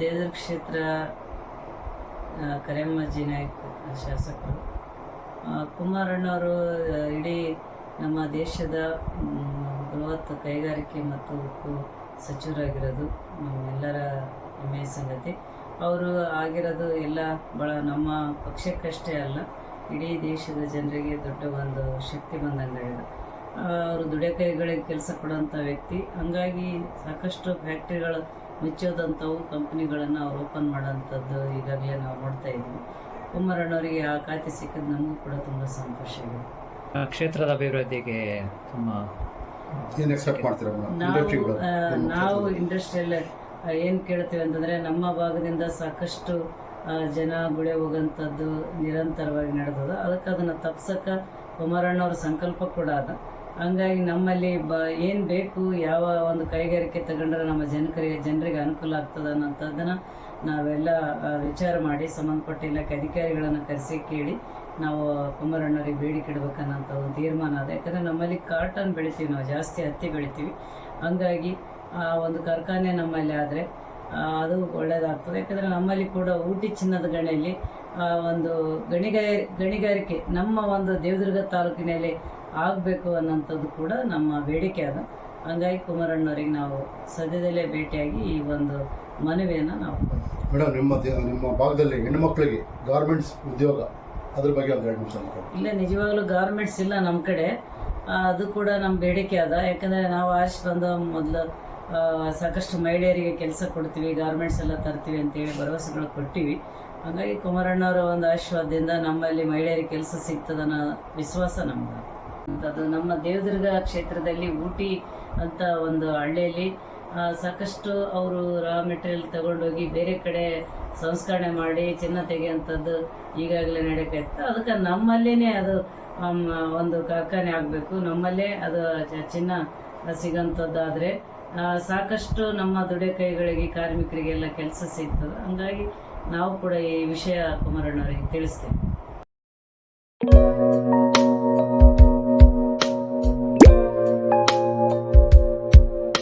ದೇವದುರ್ಗ ಕ್ಷೇತ್ರ ಕರೆಮ್ಮಜ್ಜಿ ನಾಯ್ಕ ಶಾಸಕರು. ಕುಮಾರಣ್ಣವರು ಇಡೀ ನಮ್ಮ ದೇಶದ ಬೃಹತ್ ಕೈಗಾರಿಕೆ ಮತ್ತು ಉಕ್ಕು ಸಚಿವರಾಗಿರೋದು ನಮ್ಮೆಲ್ಲರ ಹೆಮ್ಮೆಯ ಸಂಗತಿ. ಅವರು ಆಗಿರೋದು ಎಲ್ಲ ಭಾಳ ನಮ್ಮ ಪಕ್ಷಕ್ಕಷ್ಟೇ ಅಲ್ಲ, ಇಡೀ ದೇಶದ ಜನರಿಗೆ ದೊಡ್ಡ ಒಂದು ಶಕ್ತಿ ಬಂದಂಗಾಗಿದೆ ಅವರು ದುಡೆ ಕೈಗಳಿಗೆ ಕೆಲಸ ಕೊಡುವಂಥ ವ್ಯಕ್ತಿ. ಹಂಗಾಗಿ ಸಾಕಷ್ಟು ಫ್ಯಾಕ್ಟ್ರಿಗಳು ಮುಚ್ಚೋದಂಥವು ಕಂಪ್ನಿಗಳನ್ನು ಅವ್ರು ಓಪನ್ ಮಾಡೋಂಥದ್ದು ಈಗಾಗಲೇ ನಾವು ನೋಡ್ತಾ ಇದ್ವಿ. ಕುಮಾರಣ್ಣವರಿಗೆ ಆ ಖಾತೆ ಸಿಕ್ಕಿದ್ದು ನಮಗೂ ಕೂಡ ತುಂಬ ಸಂತೋಷ ಇದೆ. ಆ, ಕ್ಷೇತ್ರದ ಅಭಿವೃದ್ಧಿಗೆ ತುಂಬ ನಾವು ನಾವು ಇಂಡಸ್ಟ್ರಿಯಲ್ ಏನು ಕೇಳ್ತೀವಿ ಅಂತಂದರೆ ನಮ್ಮ ಭಾಗದಿಂದ ಸಾಕಷ್ಟು ಜನ ಗುಳೆ ಹೋಗೋಂಥದ್ದು ನಿರಂತರವಾಗಿ ನಡೆದದ ಅದಕ್ಕೆ ಅದನ್ನು ತಪ್ಸಕ್ಕೆ ಕುಮಾರಣ್ಣವ್ರ ಸಂಕಲ್ಪ ಕೂಡ ಅದ. ಹಂಗಾಗಿ ನಮ್ಮಲ್ಲಿ ಬ ಏನು ಬೇಕು ಯಾವ ಒಂದು ಕೈಗಾರಿಕೆ ತಗೊಂಡ್ರೆ ನಮ್ಮ ಜನಕರಿಗೆ ಜನರಿಗೆ ಅನುಕೂಲ ಆಗ್ತದೆ ಅನ್ನೋಂಥದ್ದನ್ನು ನಾವೆಲ್ಲ ವಿಚಾರ ಮಾಡಿ ಸಂಬಂಧಪಟ್ಟ ಇಲಾಖೆ ಅಧಿಕಾರಿಗಳನ್ನು ಕರೆಸಿ ಕೇಳಿ ನಾವು ಕುಮಾರಣ್ಣವ್ರಿಗೆ ಬೇಡಿಕೆ ಇಡ್ಬೇಕನ್ನೋಂಥ ಒಂದು ತೀರ್ಮಾನ ಅದ. ಯಾಕಂದರೆ ನಮ್ಮಲ್ಲಿ ಕಾಟನ್ ಬೆಳಿತೀವಿ ನಾವು ಜಾಸ್ತಿ ಹತ್ತಿ ಬೆಳಿತೀವಿ. ಹಂಗಾಗಿ ಆ ಒಂದು ಕಾರ್ಖಾನೆ ನಮ್ಮಲ್ಲಿ ಆದರೆ ಅದು ಒಳ್ಳೆಯದಾಗ್ತದೆ ಯಾಕಂದರೆ ನಮ್ಮಲ್ಲಿ ಕೂಡ ಊಟಿ ಚಿನ್ನದ ಗಣಿಯಲ್ಲಿ ಆ, ಒಂದು ಗಣಿಗಾರಿ ಗಣಿಗಾರಿಕೆ ನಮ್ಮ ಒಂದು ದೇವದುರ್ಗ ತಾಲೂಕಿನಲ್ಲಿ ಆಗಬೇಕು ಅನ್ನೋಂಥದ್ದು ಕೂಡ ನಮ್ಮ ಬೇಡಿಕೆ ಅದ. ಹಂಗಾಗಿ ಕುಮಾರಣ್ಣವರಿಗೆ ನಾವು ಸದ್ಯದಲ್ಲೇ ಭೇಟಿಯಾಗಿ ಈ ಒಂದು ಮನವಿಯನ್ನು ನಾವು ಮೇಡಮ್ ನಿಮ್ಮ ನಿಮ್ಮ ಭಾಗದಲ್ಲಿ ಹೆಣ್ಮಕ್ಳಿಗೆ ಗಾರ್ಮೆಂಟ್ಸ್ ಉದ್ಯೋಗ ಅದ್ರ ಬಗ್ಗೆ ಒಂದು ಎರಡು ನಿಮಿಷ ಇಲ್ಲ ನಿಜವಾಗ್ಲೂ ಗಾರ್ಮೆಂಟ್ಸ್ ಇಲ್ಲ ನಮ್ಮ ಕಡೆ. ಅದು ಕೂಡ ನಮ್ಮ ಬೇಡಿಕೆ ಅದ. ಯಾಕಂದರೆ ನಾವು ಆಶ್ ಬಂದ ಮೊದಲು ಸಾಕಷ್ಟು ಮಹಿಳೆಯರಿಗೆ ಕೆಲಸ ಕೊಡ್ತೀವಿ ಗಾರ್ಮೆಂಟ್ಸ್ ಎಲ್ಲ ತರ್ತೀವಿ ಅಂತೇಳಿ ಭರವಸೆಗಳು ಕೊಟ್ಟಿವಿ. ಹಾಗಾಗಿ ಕುಮಾರಣ್ಣವರ ಒಂದು ಆಶೀರ್ವಾದದಿಂದ ನಮ್ಮಲ್ಲಿ ಮಹಿಳೆಯರಿಗೆ ಕೆಲಸ ಸಿಗ್ತದನ್ನೋ ವಿಶ್ವಾಸ ನಮ್ಗೆ ಅದು ನಮ್ಮ ದೇವದುರ್ಗ ಕ್ಷೇತ್ರದಲ್ಲಿ ಊಟಿ ಅಂತ ಒಂದು ಹಳ್ಳಿಯಲ್ಲಿ ಸಾಕಷ್ಟು ಅವರು ರಾ ಮೆಟೀರಿಯಲ್ ತಗೊಂಡೋಗಿ ಬೇರೆ ಕಡೆ ಸಂಸ್ಕರಣೆ ಮಾಡಿ ಚಿನ್ನ ತೆಗೆಯುವಂಥದ್ದು ಈಗಾಗಲೇ ನಡೆಯುತ್ತೆ ಅದಕ್ಕೆ ನಮ್ಮಲ್ಲೇ ಅದು ಒಂದು ಕಾರ್ಖಾನೆ ಆಗಬೇಕು. ನಮ್ಮಲ್ಲೇ ಅದು ಚಿನ್ನ ಸಿಗೋಂಥದ್ದಾದರೆ ಸಾಕಷ್ಟು ನಮ್ಮ ದುಡೆ ಕೈಗಳಿಗೆ ಕಾರ್ಮಿಕರಿಗೆಲ್ಲ ಕೆಲಸ ಸಿಗ್ತದೆ. ಹಂಗಾಗಿ ನಾವು ಕೂಡ ಈ ವಿಷಯ ಕುಮಾರಣ್ಣವರಿಗೆ ತಿಳಿಸ್ತೇವೆ.